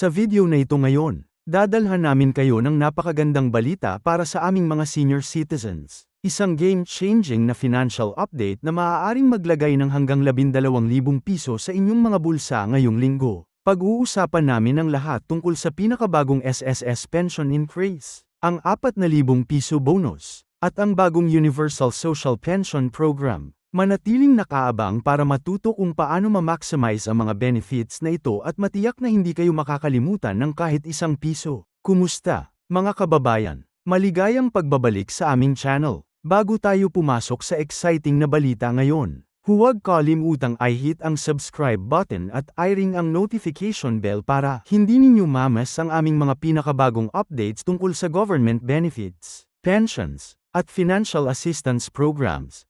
Sa video na ito ngayon, dadalhan namin kayo ng napakagandang balita para sa aming mga senior citizens. Isang game-changing na financial update na maaaring maglagay ng hanggang 12,000 piso sa inyong mga bulsa ngayong linggo. Pag-uusapan namin ang lahat tungkol sa pinakabagong SSS pension increase, ang 4,000 piso bonus, at ang bagong Universal Social Pension Program. Manatiling nakaabang para matuto kung paano ma-maximize ang mga benefits na ito at matiyak na hindi kayo makakalimutan ng kahit isang piso. Kumusta, mga kababayan? Maligayang pagbabalik sa aming channel. Bago tayo pumasok sa exciting na balita ngayon, huwag kalimutang i-hit ang subscribe button at i-ring ang notification bell para hindi ninyo mamas ang aming mga pinakabagong updates tungkol sa government benefits, pensions, at financial assistance programs.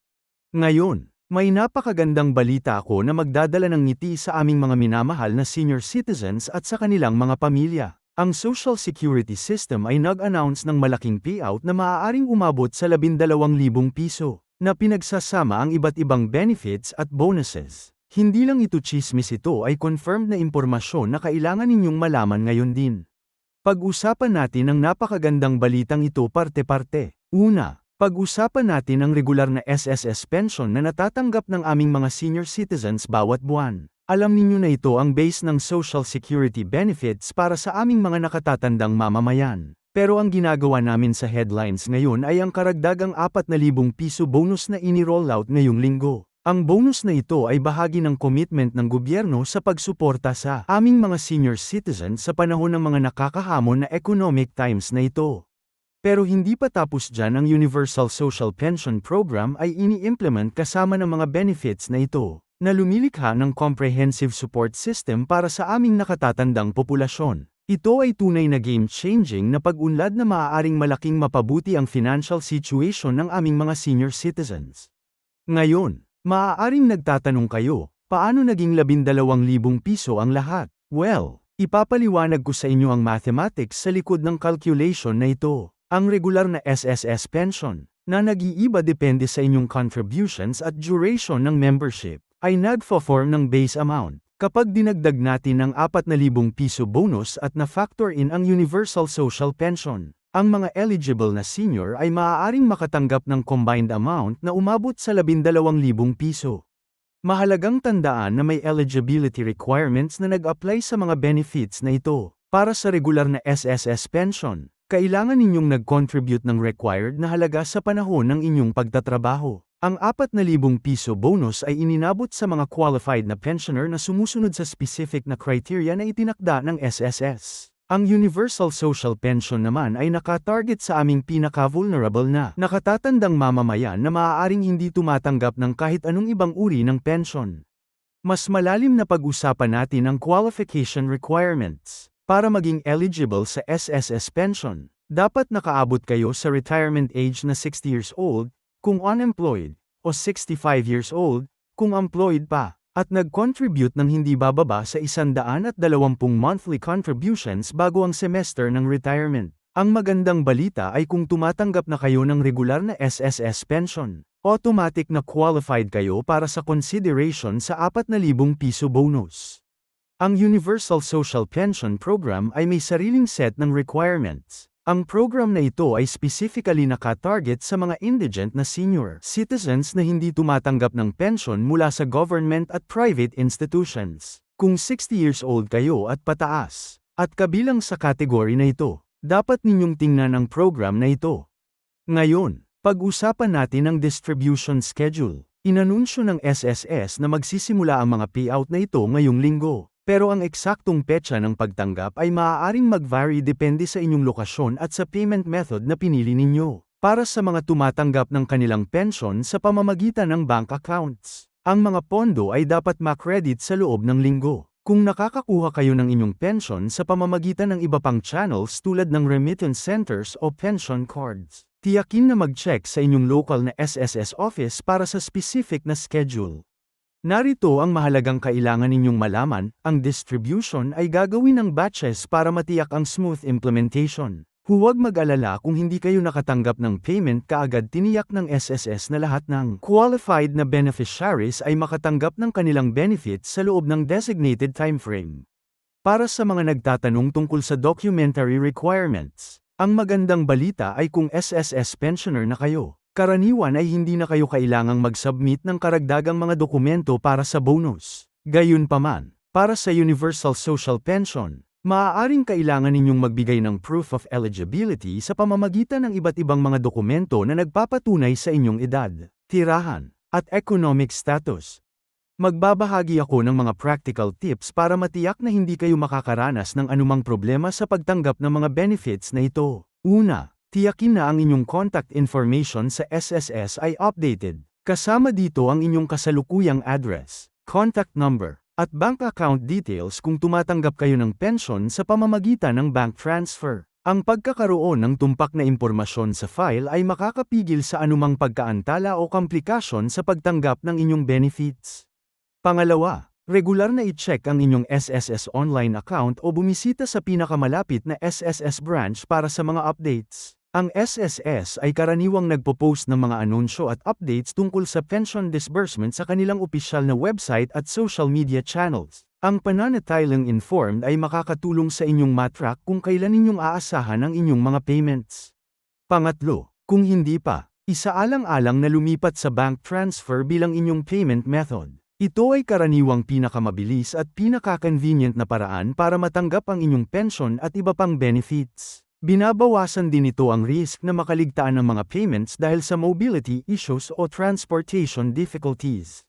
Ngayon, may napakagandang balita ako na magdadala ng ngiti sa aming mga minamahal na senior citizens at sa kanilang mga pamilya. Ang Social Security System ay nag-announce ng malaking payout na maaaring umabot sa 12,000 piso, na pinagsasama ang iba't ibang benefits at bonuses. Hindi lang ito chismis ito ay confirmed na impormasyon na kailangan ninyong malaman ngayon din. Pag-usapan natin ang napakagandang balitang ito parte-parte. Una, pag-usapan natin ang regular na SSS pension na natatanggap ng aming mga senior citizens bawat buwan. Alam ninyo na ito ang base ng Social Security benefits para sa aming mga nakatatandang mamamayan. Pero ang ginagawa namin sa headlines ngayon ay ang karagdagang 4,000 piso bonus na ini-roll out ngayong linggo. Ang bonus na ito ay bahagi ng commitment ng gobyerno sa pagsuporta sa aming mga senior citizens sa panahon ng mga nakakahamon na economic times na ito. Pero hindi pa tapos dyan ang Universal Social Pension Program ay ini-implement kasama ng mga benefits na ito, na lumilikha ng comprehensive support system para sa aming nakatatandang populasyon. Ito ay tunay na game-changing na pag-unlad na maaaring malaking mapabuti ang financial situation ng aming mga senior citizens. Ngayon, maaaring nagtatanong kayo, paano naging 12,000 piso ang lahat? Well, ipapaliwanag ko sa inyo ang mathematics sa likod ng calculation na ito. Ang regular na SSS pension, na nag-iiba depende sa inyong contributions at duration ng membership, ay nagfo-form ng base amount. Kapag dinagdag natin ang 4,000 piso bonus at na-factor in ang Universal Social Pension, ang mga eligible na senior ay maaaring makatanggap ng combined amount na umabot sa 12,000 piso. Mahalagang tandaan na may eligibility requirements na nag-apply sa mga benefits na ito. Para sa regular na SSS pension, kailangan ninyong nag-contribute ng required na halaga sa panahon ng inyong pagtatrabaho. Ang 4,000 piso bonus ay ininabot sa mga qualified na pensioner na sumusunod sa specific na criteria na itinakda ng SSS. Ang Universal Social Pension naman ay nakatarget sa aming pinaka-vulnerable na nakatatandang mamamayan na maaaring hindi tumatanggap ng kahit anong ibang uri ng pension. Mas malalim na pag-usapan natin ang qualification requirements. Para maging eligible sa SSS pension, dapat nakaabot kayo sa retirement age na 60 years old, kung unemployed, o 65 years old, kung employed pa, at nag-contribute ng hindi bababa sa 120 monthly contributions bago ang semester ng retirement. Ang magandang balita ay kung tumatanggap na kayo ng regular na SSS pension, automatic na qualified kayo para sa consideration sa 4,000 piso bonus. Ang Universal Social Pension Program ay may sariling set ng requirements. Ang program na ito ay specifically nakatarget sa mga indigent na senior citizens na hindi tumatanggap ng pension mula sa government at private institutions. Kung 60 years old kayo at pataas, at kabilang sa kategory na ito, dapat ninyong tingnan ang program na ito. Ngayon, pag-usapan natin ang distribution schedule. Inanunsyo ng SSS na magsisimula ang mga payout na ito ngayong linggo. Pero ang eksaktong petsa ng pagtanggap ay maaaring mag-vary depende sa inyong lokasyon at sa payment method na pinili ninyo. Para sa mga tumatanggap ng kanilang pension sa pamamagitan ng bank accounts, ang mga pondo ay dapat makredit sa loob ng linggo. Kung nakakakuha kayo ng inyong pension sa pamamagitan ng iba pang channels tulad ng remittance centers o pension cards, tiyakin na mag-check sa inyong local na SSS office para sa specific na schedule. Narito ang mahalagang kailangan ninyong malaman, ang distribution ay gagawin ng batches para matiyak ang smooth implementation. Huwag mag-alala kung hindi kayo nakatanggap ng payment kaagad tiniyak ng SSS na lahat ng qualified na beneficiaries ay makatanggap ng kanilang benefits sa loob ng designated timeframe. Para sa mga nagtatanong tungkol sa documentary requirements, ang magandang balita ay kung SSS pensioner na kayo, karaniwan ay hindi na kayo kailangang mag-submit ng karagdagang mga dokumento para sa bonus. Gayunpaman, para sa Universal Social Pension, maaaring kailangan ninyong magbigay ng proof of eligibility sa pamamagitan ng iba't ibang mga dokumento na nagpapatunay sa inyong edad, tirahan, at economic status. Magbabahagi ako ng mga practical tips para matiyak na hindi kayo makakaranas ng anumang problema sa pagtanggap ng mga benefits na ito. Una, tiyakin na ang inyong contact information sa SSS ay updated. Kasama dito ang inyong kasalukuyang address, contact number, at bank account details kung tumatanggap kayo ng pension sa pamamagitan ng bank transfer. Ang pagkakaroon ng tumpak na impormasyon sa file ay makakapigil sa anumang pagkaantala o komplikasyon sa pagtanggap ng inyong benefits. Pangalawa, regular na i-check ang inyong SSS online account o bumisita sa pinakamalapit na SSS branch para sa mga updates. Ang SSS ay karaniwang nagpo-post ng mga anunsyo at updates tungkol sa pension disbursement sa kanilang opisyal na website at social media channels. Ang pananatiling informed ay makakatulong sa inyong matrack kung kailan ninyong aasahan ang inyong mga payments. Pangatlo, kung hindi pa, isaalang-alang na lumipat sa bank transfer bilang inyong payment method. Ito ay karaniwang pinakamabilis at pinaka-convenient na paraan para matanggap ang inyong pension at iba pang benefits. Binabawasan din ito ang risk na makaligtaan ng mga payments dahil sa mobility issues o transportation difficulties.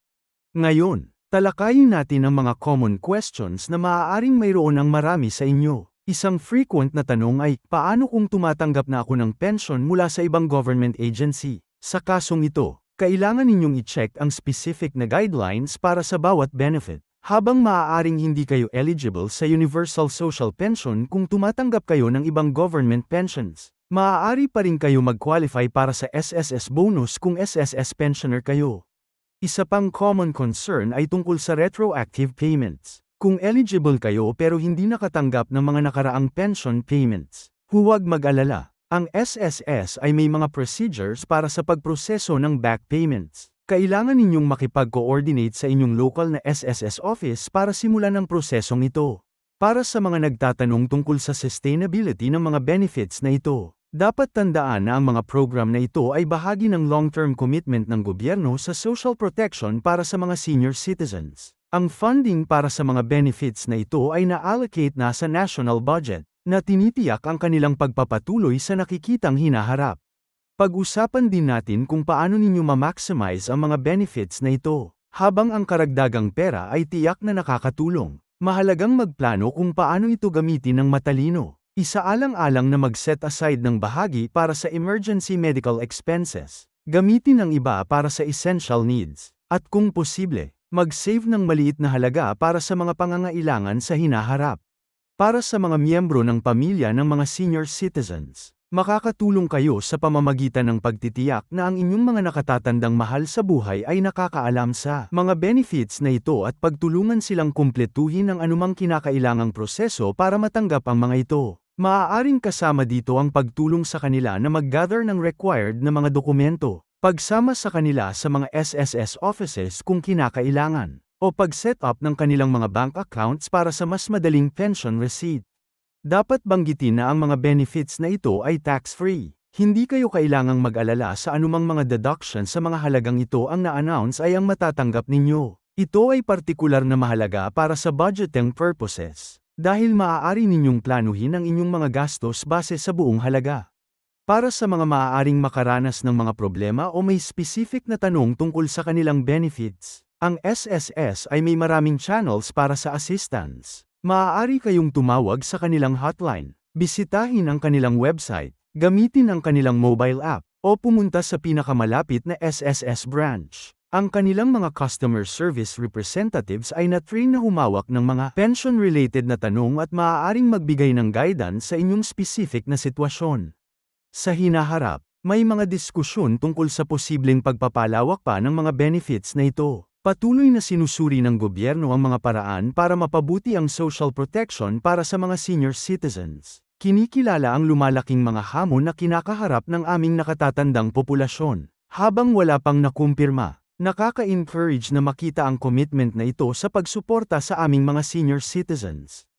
Ngayon, talakayin natin ang mga common questions na maaaring mayroon ang marami sa inyo. Isang frequent na tanong ay, paano kung tumatanggap na ako ng pension mula sa ibang government agency? Sa kasong ito, kailangan ninyong i-check ang specific na guidelines para sa bawat benefit. Habang maaaring hindi kayo eligible sa Universal Social Pension kung tumatanggap kayo ng ibang government pensions, maaari pa rin kayo mag-qualify para sa SSS bonus kung SSS pensioner kayo. Isa pang common concern ay tungkol sa retroactive payments. Kung eligible kayo pero hindi nakatanggap ng mga nakaraang pension payments, huwag mag-alala. Ang SSS ay may mga procedures para sa pagproseso ng back payments. Kailangan ninyong makipag-coordinate sa inyong local na SSS office para simulan ang prosesong ito. Para sa mga nagtatanong tungkol sa sustainability ng mga benefits na ito, dapat tandaan na ang mga program na ito ay bahagi ng long-term commitment ng gobyerno sa social protection para sa mga senior citizens. Ang funding para sa mga benefits na ito ay na-allocate na sa national budget na tinitiyak ang kanilang pagpapatuloy sa nakikitang hinaharap. Pag-usapan din natin kung paano ninyo ma-maximize ang mga benefits na ito. Habang ang karagdagang pera ay tiyak na nakakatulong, mahalagang magplano kung paano ito gamitin ng matalino. Isaalang-alang na mag-set aside ng bahagi para sa emergency medical expenses. Gamitin ang iba para sa essential needs. At kung posible, mag-save ng maliit na halaga para sa mga pangangailangan sa hinaharap. Para sa mga miyembro ng pamilya ng mga senior citizens, makakatulong kayo sa pamamagitan ng pagtitiyak na ang inyong mga nakatatandang mahal sa buhay ay nakakaalam sa mga benefits na ito at pagtulungan silang kumpletuhin ang anumang kinakailangang proseso para matanggap ang mga ito. Maaaring kasama dito ang pagtulong sa kanila na mag-gather ng required na mga dokumento, pagsama sa kanila sa mga SSS offices kung kinakailangan o pag-set up ng kanilang mga bank accounts para sa mas madaling pension receipt. Dapat banggitin na ang mga benefits na ito ay tax-free. Hindi kayo kailangang mag-alala sa anumang mga deduction sa mga halagang ito ang na-announce ay ang matatanggap ninyo. Ito ay partikular na mahalaga para sa budgeting purposes, dahil maaari ninyong planuhin ang inyong mga gastos base sa buong halaga. Para sa mga maaaring makaranas ng mga problema o may specific na tanong tungkol sa kanilang benefits, ang SSS ay may maraming channels para sa assistance. Maaari kayong tumawag sa kanilang hotline, bisitahin ang kanilang website, gamitin ang kanilang mobile app, o pumunta sa pinakamalapit na SSS branch. Ang kanilang mga customer service representatives ay na-train na humawak ng mga pension-related na tanong at maaaring magbigay ng guidance sa inyong specific na sitwasyon. Sa hinaharap, may mga diskusyon tungkol sa posibleng pagpapalawak pa ng mga benefits na ito. Patuloy na sinusuri ng gobyerno ang mga paraan para mapabuti ang social protection para sa mga senior citizens. Kinikilala ang lumalaking mga hamon na kinakaharap ng aming nakatatandang populasyon. Habang wala pang nakumpirma, nakaka-encourage na makita ang commitment na ito sa pagsuporta sa aming mga senior citizens.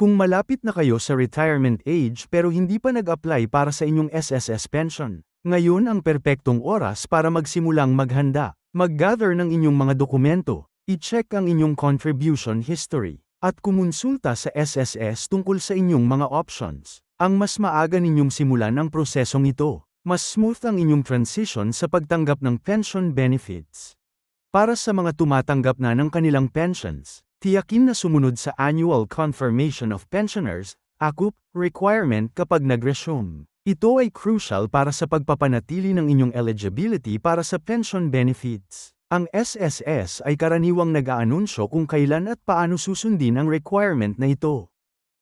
Kung malapit na kayo sa retirement age pero hindi pa nag-apply para sa inyong SSS pension, ngayon ang perpektong oras para magsimulang maghanda. Mag-gather ng inyong mga dokumento, i-check ang inyong contribution history, at kumonsulta sa SSS tungkol sa inyong mga options. Ang mas maaga ninyong simulan ang prosesong ito, mas smooth ang inyong transition sa pagtanggap ng pension benefits. Para sa mga tumatanggap na ng kanilang pensions, tiyakin na sumunod sa Annual Confirmation of Pensioners, ACUP, requirement kapag nag-resume. Ito ay crucial para sa pagpapanatili ng inyong eligibility para sa pension benefits. Ang SSS ay karaniwang nag-aanunsyo kung kailan at paano susundin ang requirement na ito.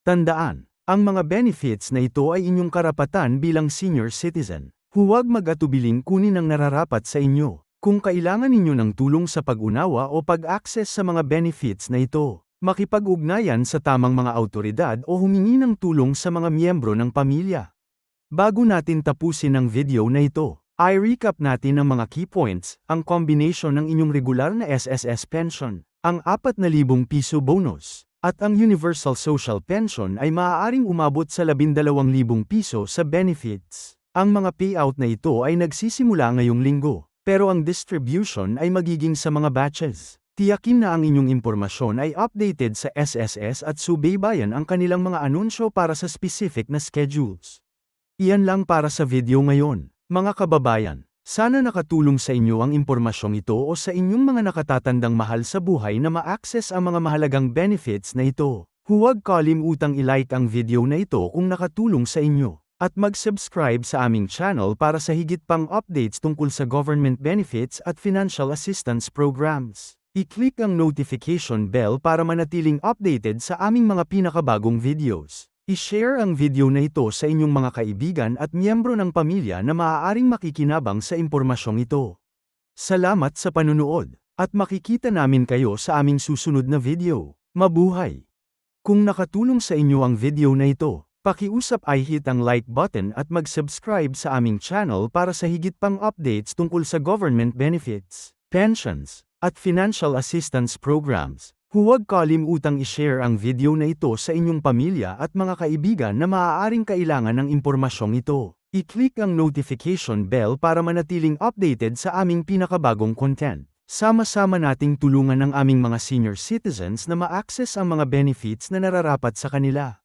Tandaan, ang mga benefits na ito ay inyong karapatan bilang senior citizen. Huwag mag-atubiling kunin ang nararapat sa inyo. Kung kailangan ninyo ng tulong sa pag-unawa o pag-access sa mga benefits na ito, makipag-ugnayan sa tamang mga autoridad o humingi ng tulong sa mga miyembro ng pamilya. Bago natin tapusin ang video na ito, ay recap natin ang mga key points, ang combination ng inyong regular na SSS pension, ang 4,000 piso bonus, at ang Universal Social Pension ay maaaring umabot sa 12,000 piso sa benefits. Ang mga payout na ito ay nagsisimula ngayong linggo, pero ang distribution ay magiging sa mga batches. Tiyakin na ang inyong impormasyon ay updated sa SSS at subaybayan ang kanilang mga anunsyo para sa specific na schedules. Iyan lang para sa video ngayon. Mga kababayan, sana nakatulong sa inyo ang impormasyong ito o sa inyong mga nakatatandang mahal sa buhay na ma-access ang mga mahalagang benefits na ito. Huwag kalimutang i-like ang video na ito kung nakatulong sa inyo, at mag-subscribe sa aming channel para sa higit pang updates tungkol sa government benefits at financial assistance programs. I-click ang notification bell para manatiling updated sa aming mga pinakabagong videos. I-share ang video na ito sa inyong mga kaibigan at miyembro ng pamilya na maaaring makikinabang sa impormasyong ito. Salamat sa panunood, at makikita namin kayo sa aming susunod na video. Mabuhay! Kung nakatulong sa inyo ang video na ito, pakiusap ay hit ang like button at mag-subscribe sa aming channel para sa higit pang updates tungkol sa government benefits, pensions, at financial assistance programs. Huwag kalimutang i-share ang video na ito sa inyong pamilya at mga kaibigan na maaaring kailangan ng impormasyong ito. I-click ang notification bell para manatiling updated sa aming pinakabagong content. Sama-sama nating tulungan ang aming mga senior citizens na ma-access ang mga benefits na nararapat sa kanila.